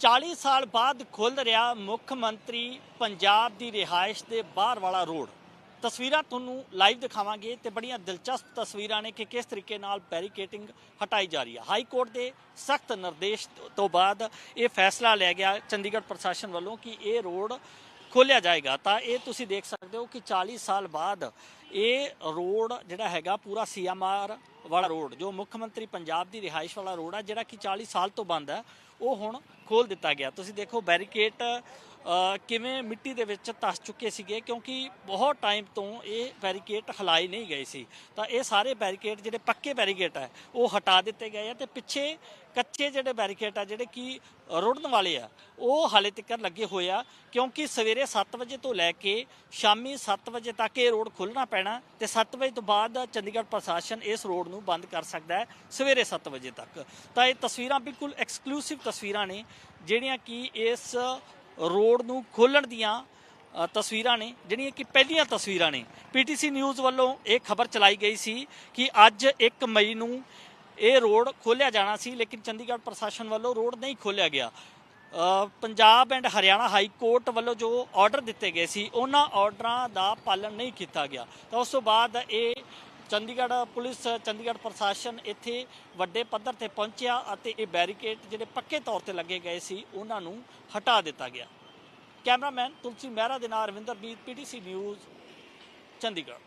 40 ਸਾਲ ਬਾਅਦ ਖੁੱਲ ਰਿਹਾ ਮੁੱਖ ਮੰਤਰੀ ਪੰਜਾਬ ਦੀ ਰਿਹਾਇਸ਼ ਦੇ ਬਾਹਰ ਵਾਲਾ ਰੋਡ। ਤਸਵੀਰਾਂ ਤੁਹਾਨੂੰ ਲਾਈਵ ਦਿਖਾਵਾਂਗੇ ਤੇ ਬੜੀਆਂ ਦਿਲਚਸਪ ਤਸਵੀਰਾਂ ਨੇ ਕਿ ਕਿਸ ਤਰੀਕੇ ਨਾਲ ਬੈਰੀਕੇਟਿੰਗ ਹਟਾਈ ਜਾ ਰਹੀ ਹੈ। ਹਾਈ ਕੋਰਟ ਦੇ ਸਖਤ ਨਿਰਦੇਸ਼ ਤੋਂ ਬਾਅਦ ਇਹ ਫੈਸਲਾ ਲਿਆ ਗਿਆ ਚੰਡੀਗੜ੍ਹ ਪ੍ਰਸ਼ਾਸਨ ਵੱਲੋਂ ਕਿ ਇਹ ਰੋਡ ਖੋਲਿਆ ਜਾਏਗਾ, ਤਾਂ ਇਹ ਤੁਸੀਂ ਦੇਖ ਸਕਦੇ ਹੋ ਕਿ 40 ਸਾਲ ਬਾਅਦ ਇਹ ਰੋਡ ਜਿਹੜਾ ਹੈਗਾ ਪੂਰਾ ਸੀਐਮਆਰ ਵਾਲਾ ਰੋਡ, ਜੋ ਮੁੱਖ ਮੰਤਰੀ ਪੰਜਾਬ ਦੀ ਰਿਹਾਇਸ਼ ਵਾਲਾ ਰੋਡ ਆ, ਜਿਹੜਾ ਕਿ 40 ਸਾਲ ਤੋਂ ਬੰਦ ਹੈ, ਉਹ ਹੁਣ ਖੋਲ ਦਿੱਤਾ ਗਿਆ। ਤੁਸੀਂ ਦੇਖੋ ਬੈਰੀਕੇਡ ਕਿਵੇਂ ਮਿੱਟੀ ਦੇ ਵਿੱਚ ਧਸ ਚੁੱਕੇ ਸੀਗੇ? ਕਿਉਂਕਿ ਬਹੁਤ ਟਾਈਮ ਤੋਂ ਇਹ ਬੈਰੀਕੇਡ ਹਲਾਏ ਨਹੀਂ ਗਏ ਸੀ। ਤਾਂ ਇਹ ਸਾਰੇ ਬੈਰੀਕੇਡ ਜਿਹੜੇ ਪੱਕੇ ਬੈਰੀਕੇਡ ਹੈ ਉਹ ਹਟਾ ਦਿੱਤੇ ਗਏ ਆ ਤੇ ਪਿੱਛੇ ਕੱਚੇ ਜਿਹੜੇ ਬੈਰੀਕੇਡ ਆ, ਜਿਹੜੇ ਕਿ ਰੁੜਨ ਵਾਲੇ ਆ, ਉਹ ਹਾਲੇ ਤੱਕ ਲੱਗੇ ਹੋਏ ਆ। ਕਿਉਂਕਿ ਸਵੇਰੇ 7 ਵਜੇ ਤੋਂ ਲੈ ਕੇ ਸ਼ਾਮੀ 7 ਵਜੇ ਤੱਕ ਇਹ ਰੋਡ ਖੁੱਲਣਾ ਪੈਣਾ ਤੇ 7 ਵਜੇ ਤੋਂ ਬਾਅਦ ਚੰਡੀਗੜ੍ਹ ਪ੍ਰਸ਼ਾਸਨ ਇਸ ਰੋਡ ਨੂੰ ਬੰਦ ਕਰ ਸਕਦਾ ਹੈ ਸਵੇਰੇ 7 ਵਜੇ ਤੱਕ। ਤਾਂ ਇਹ ਤਸਵੀਰਾਂ ਬਿਲਕੁਲ ਐਕਸਕਲੂਸਿਵ ਤਸਵੀਰਾਂ ਨੇ, ਜਿਹੜੀਆਂ ਕਿ ਇਸ ਰੋਡ ਨੂੰ ਖੋਲਣ ਦੀਆਂ ਤਸਵੀਰਾਂ ਨੇ, ਜਿਹੜੀਆਂ ਕਿ ਪਹਿਲੀਆਂ ਤਸਵੀਰਾਂ ਨੇ। ਪੀਟੀਸੀ ਨਿਊਜ਼ ਵੱਲੋਂ ਇਹ ਖਬਰ ਚਲਾਈ ਗਈ ਸੀ ਕਿ ਅੱਜ 1 ਮਈ ਨੂੰ ਇਹ ਰੋਡ ਖੋਲਿਆ ਜਾਣਾ ਸੀ, ਲੇਕਿਨ ਚੰਡੀਗੜ੍ਹ ਪ੍ਰਸ਼ਾਸਨ ਵੱਲੋਂ ਰੋਡ ਨਹੀਂ ਖੋਲਿਆ ਗਿਆ। Punjab and Haryana high court ਵੱਲੋਂ ਜੋ ਆਰਡਰ ਦਿੱਤੇ ਗਏ ਸੀ, ਉਹਨਾਂ ਆਰਡਰਾਂ ਦਾ ਪਾਲਣ ਨਹੀਂ ਕੀਤਾ ਗਿਆ। ਤਾਂ ਉਸ ਤੋਂ ਬਾਅਦ ਇਹ ਚੰਡੀਗੜ੍ਹ ਪੁਲਿਸ, ਚੰਡੀਗੜ੍ਹ ਪ੍ਰਸ਼ਾਸਨ ਇੱਥੇ ਵੱਡੇ ਪੱਧਰ ਤੇ ਪਹੁੰਚਿਆ ਅਤੇ ਇਹ ਬੈਰੀਕੇਡ ਜਿਹੜੇ ਪੱਕੇ ਤੌਰ ਤੇ ਲੱਗੇ ਗਏ ਸੀ, ਉਹਨਾਂ ਨੂੰ ਹਟਾ ਦਿੱਤਾ ਗਿਆ। ਕੈਮਰਾਮੈਨ ਤੁਲਸੀ ਮਹਿਰਾ ਦੇ ਨਾਲ ਰਵਿੰਦਰ ਬੀਤ ਪੀਟੀਸੀ ਨਿਊਜ਼, ਚੰਡੀਗੜ੍ਹ।